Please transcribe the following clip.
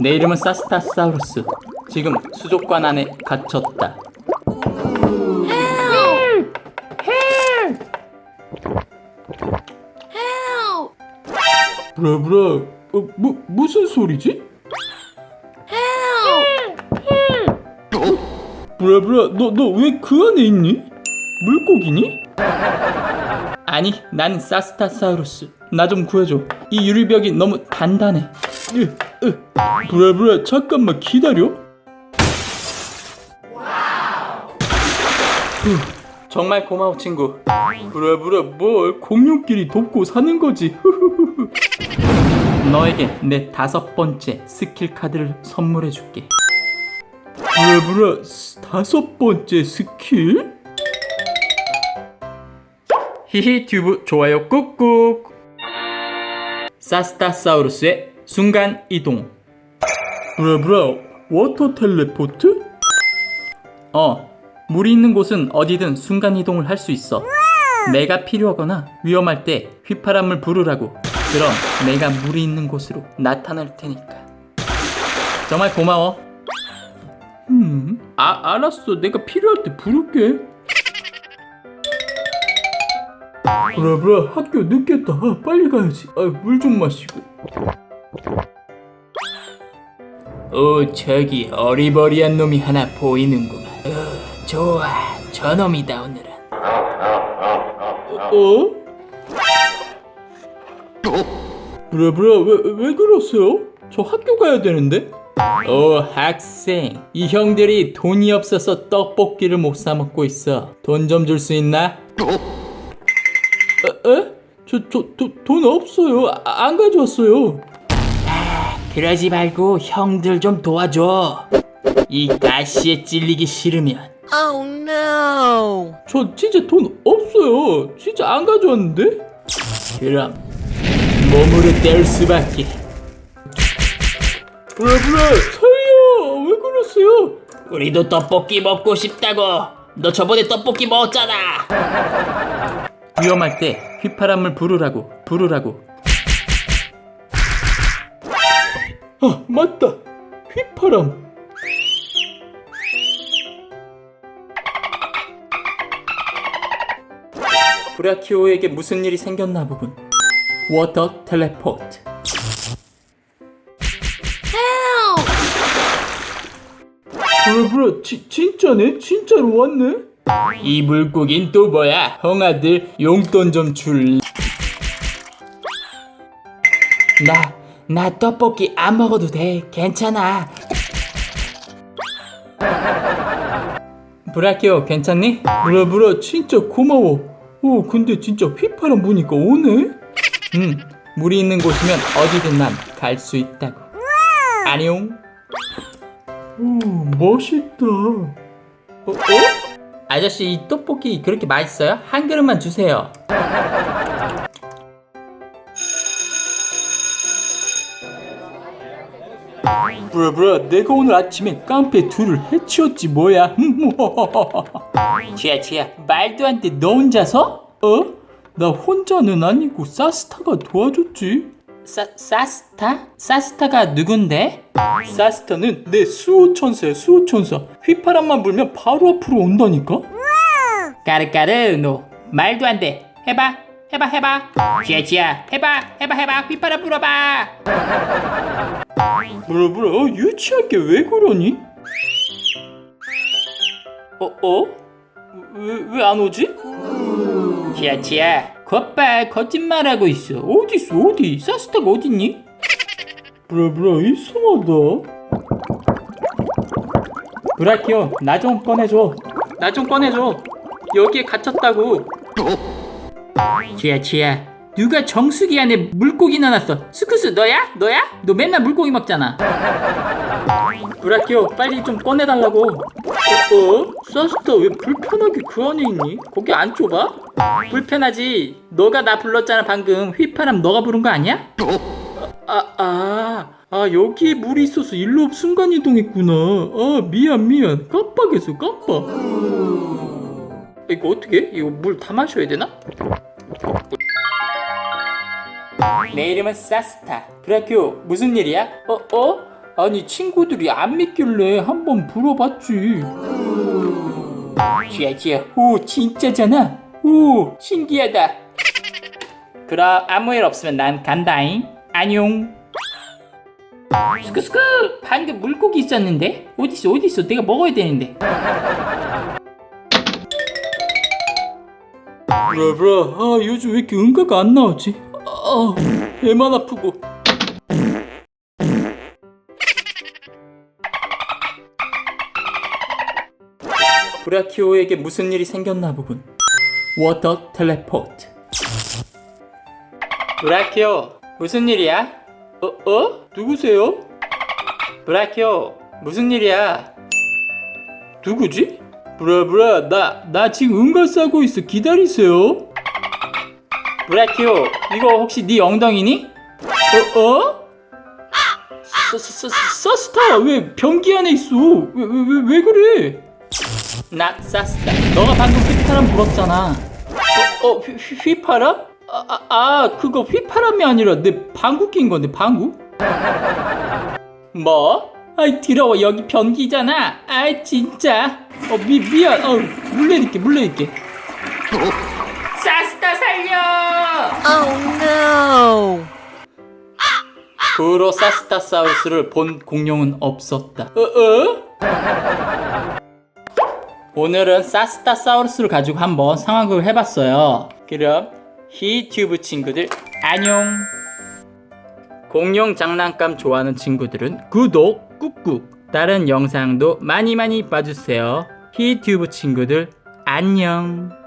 내 이름은 사스타사우루스. 지금 수족관 안에 갇혔다. Help! 브라브라, 어, 뭐, 무슨 소리지? Help! 브라브라, 너, 너 왜 그 안에 있니? 물고기니? 아니, 난 사스타사우루스. 나 좀 구해줘. 이 유리벽이 너무 단단해. 으, 으. 브라브라, 잠깐만 기다려. 후, 정말 고마워, 친구. 브라브라, 뭘 공룡끼리 돕고 사는 거지. 너에게 내 다섯 번째 스킬 카드를 선물해 줄게. 브라브라 다섯 번째 스킬? 히히 튜브 좋아요 꾹꾹 사스타사우루스의 순간 이동 브라브라 워터 텔레포트? 어 물이 있는 곳은 어디든 순간 이동을 할 수 있어 내가 필요하거나 위험할 때 휘파람을 부르라고 그럼 내가 물이 있는 곳으로 나타날 테니까 정말 고마워 음, 아, 알았어. 내가 필요할 때 부를게. 브라브라, 학교 늦겠다. 아, 빨리 가야지. 아, 물 좀 마시고. 어, 저기 어리버리한 놈이 하나 보이는구만. 어, 좋아. 저놈이다, 오늘은. 어? 브라 브라, 왜, 왜 그러세요? 저 학교 가야 되는데? 어 학생 이 형들이 돈이 없어서 떡볶이를 못 사 먹고 있어 돈 좀 줄 수 있나? 에? 에? 저저돈 없어요 아, 안 가져왔어요 그러지 말고 형들 좀 도와줘. 이 가시에 찔리기 싫으면. Oh no! 저 진짜 돈 없어요. 진짜 안 가져왔는데? 그럼 몸으로 뗄 수밖에. 브라 브라 살려! 왜 그러세요? 우리도 떡볶이 먹고 싶다고. 너 저번에 떡볶이 먹었잖아. 위험할 때 휘파람을 부르라고 부르라고 아 맞다 휘파람 브라키오에게 무슨 일이 생겼나 보군 워터 텔레포트 Help! 브라 브라 지, 진짜네? 진짜로 왔네? 이 물고긴 또 뭐야? 형아들 용돈 좀 줄. 나, 나 떡볶이 안 먹어도 돼. 괜찮아. 브라키오 괜찮니? 브라 브라 진짜 고마워. 오 근데 진짜 휘파람 부니까 오네? 응 물이 있는 곳이면 어디든 난 갈 수 있다고. 안녕. 오, 멋있다. 어, 어? 아저씨, 이 떡볶이 그렇게 맛있어요? 한 그릇만 주세요. 브라브라, 내가 오늘 아침에 깡패 둘을 해치웠지 뭐야? 지야, 지야, 말도 안 돼. 너 혼자서? 어? 나 혼자는 아니고 사스타가 도와줬지. 사, 사스타? 사스타가 누군데? 사스타는 내 수호천사야 수호천사 휘파람만 불면 바로 앞으로 온다니까? 까르까르 너 말도 안 돼 해봐 해봐 해봐. 지야 지야. 해봐 해봐 해봐. 휘파람 불어봐. 뭐라 뭐라? 어, 유치하게 왜 그러니? 어? 어? 왜 왜 안 오지? 지야 지야. 겉발 거짓말하고 있어. 어딨어 어디? 사스타가 어딨니? 브라브라? 이상하다. 브라키오 나 좀 꺼내줘. 나 좀 꺼내줘. 여기에 갇혔다고 지야 지야 누가 정수기 안에 물고기 넣어놨어 스쿠스 너야? 너야? 너 맨날 물고기 먹잖아 브라키오 빨리 좀 꺼내달라고 어? 어? 사스타 왜 불편하게 그 안에 있니? 거기 안 좁아? 불편하지 너가 나 불렀잖아 방금 휘파람 너가 부른 거 아니야? 아, 아, 아, 여기에 물이 있어서 일로 순간 이동했구나. 아, 미안, 미안. 깜빡했어, 깜빡. 이거 어떻게? 이거 물 다 마셔야 되나? 내 이름은 사스타. 브라키오, 무슨 일이야? 어, 어? 아니 친구들이 안 믿길래 한번 물어봤지. 쥐야 쥐야. 오 진짜잖아. 오 신기하다. 그럼 아무 일 없으면 난 간다잉. 안녕. 스크스크 방금 물고기 있었는데 어딨어 어딨어 내가 먹어야 되는데. 브라 브라 아 요즘 왜 이렇게 응가가 안 나오지? 아 배만 아프고. 브라키오에게 무슨 일이 생겼나 보군. 워터 텔레포트. 브라키오, 무슨 일이야? 어, 어? 누구세요? 브라키오, 무슨 일이야? 누구지? 브라브라, 나, 나 지금 응가 싸고 있어. 기다리세요. 브라키오, 이거 혹시 네 엉덩이니? 어, 어? 서, 서, 서, 서스타, 왜 변기 안에 있어? 왜, 왜, 왜, 왜 그래? 나 사스타 너가 방금 휘파람 불었잖아 어, 어 휘, 휘- 휘파람? 아, 아, 아 그거 휘파람이 아니라 내 방구 낀 건데 방구? 뭐? 아이 더러워 여기 변기잖아 아이 진짜 어 미, 미안 어 물내릴게 물내릴게 사스타 살려 Oh no! 그 후로 사스타사우루스를 본 공룡은 없었다 어? 어? 오늘은 사스타사우루스를 가지고 한번 상황극을 해봤어요. 그럼 히튜브 친구들 안녕. 공룡 장난감 좋아하는 친구들은 구독 꾹꾹. 다른 영상도 많이 많이 봐주세요. 히튜브 친구들 안녕.